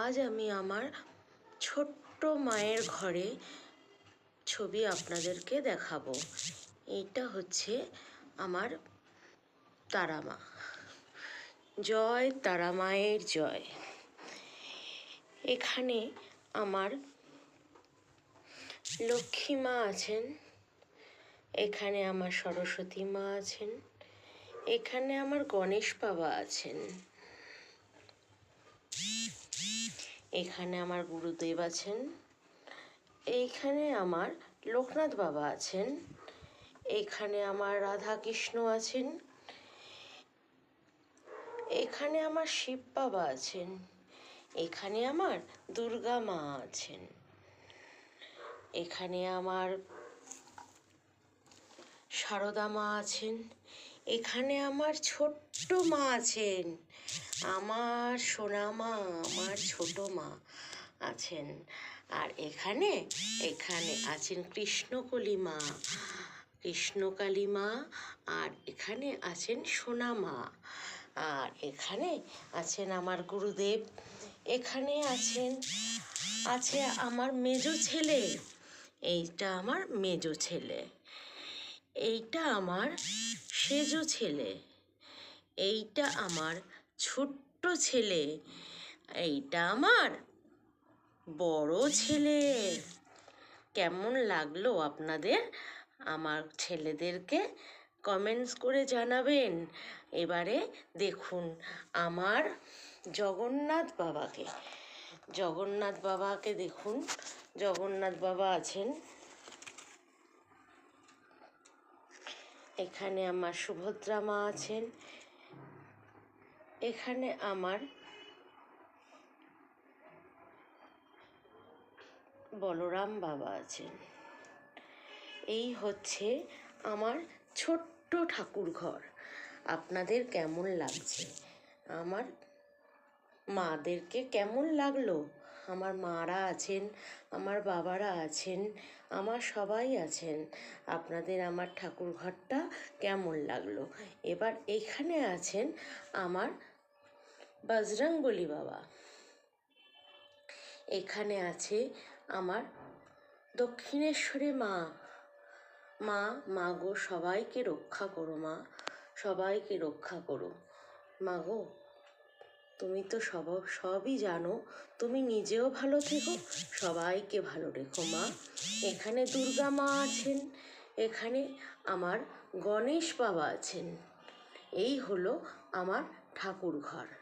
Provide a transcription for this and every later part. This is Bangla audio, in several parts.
আজ আমি আমার ছোট্ট মায়ের ঘরে ছবি আপনাদেরকে দেখাবো। এইটা হচ্ছে আমার তারা মা জয় তারা মায়ের জয়। এখানে আমার লক্ষ্মী মা আছেন, এখানে আমার সরস্বতী মা আছেন, এখানে আমার গণেশ বাবা আছেন। এখানে আমার গুরুদেব আছেন। এইখানে আমার লোকনাথ বাবা আছেন। এখানে আমার রাধা কৃষ্ণ আছেন। এখানে আমার শিব বাবা আছেন। এখানে আমার দুর্গা মা আছেন। এখানে আমার সারদা মা আছেন। এখানে আমার ছোট্ট মা আছেন। আমার সোনা মা আমার ছোট মা আছেন। আর এখানে এখানে আছেন কৃষ্ণকলি মা, কৃষ্ণকালী মা, আর এখানে আছেন সোনা মা আর এখানে আছেন আমার গুরুদেব, এখানে আছেন, আছে আমার মেজো ছেলে, এইটা আমার মেজো ছেলে, এইটা আমার সেজো ছেলে, এইটা আমার ছোট্ট ছেলে। এইটা আমার বড় ছেলে। কেমন লাগল আপনাদের? আমার ছেলেদেরকে কমেন্টস করে জানাবেন। এবারে দেখুন, আমার জগন্নাথ বাবাকে। জগন্নাথ বাবাকে দেখুন, জগন্নাথ বাবা আছেন। এখানে আমার সুভদ্রা মা আছেন। এখানে আমার বলরাম বাবা আছেন। এই হচ্ছে আমার ছোট্ট ঠাকুর ঘর। আপনাদের কেমন লাগছে? আমার মাদেরকে কেমন লাগল? আমার মারা আছেন, আমার বাবারা আছেন, আমার সবাই আছেন। আপনাদের আমার ঠাকুর ঘরটা কেমন লাগল? এবার এখানে আছেন আমার বজরংবলী বাবা। এখানে আছে আমার দক্ষিণেশ্বরে মা। মা মা গো, সবাইকে রক্ষা করো মা, সবাইকে রক্ষা করো। মা গো, তুমি তো সব, সবই জানো, তুমি নিজেও ভালো থেকো, সবাইকে ভালো রেখো মা। এখানে দুর্গা মা আছেন, এখানে আমার গণেশ বাবা আছেন। এই হলো আমার ঠাকুর ঘর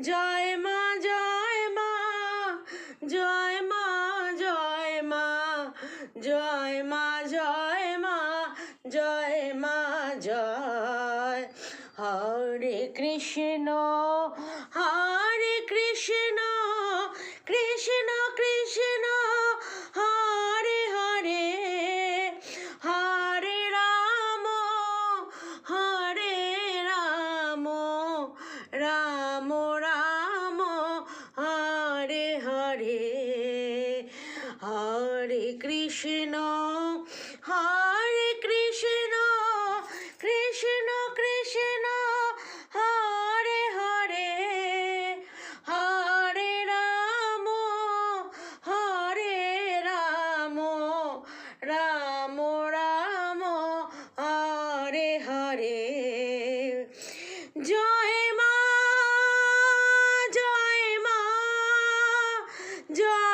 জয় মা জয় মা জয় মা জয় মা জয় মা জয় মা জয় মা, জয়। হরে কৃষ্ণ। কৃষ্ণ, হরে কৃষ্ণ কৃষ্ণ কৃষ্ণ, হরে হরে হরে রাম হরে রাম রাম রাম, হরে হরে। জয় মা জয় মা, জয়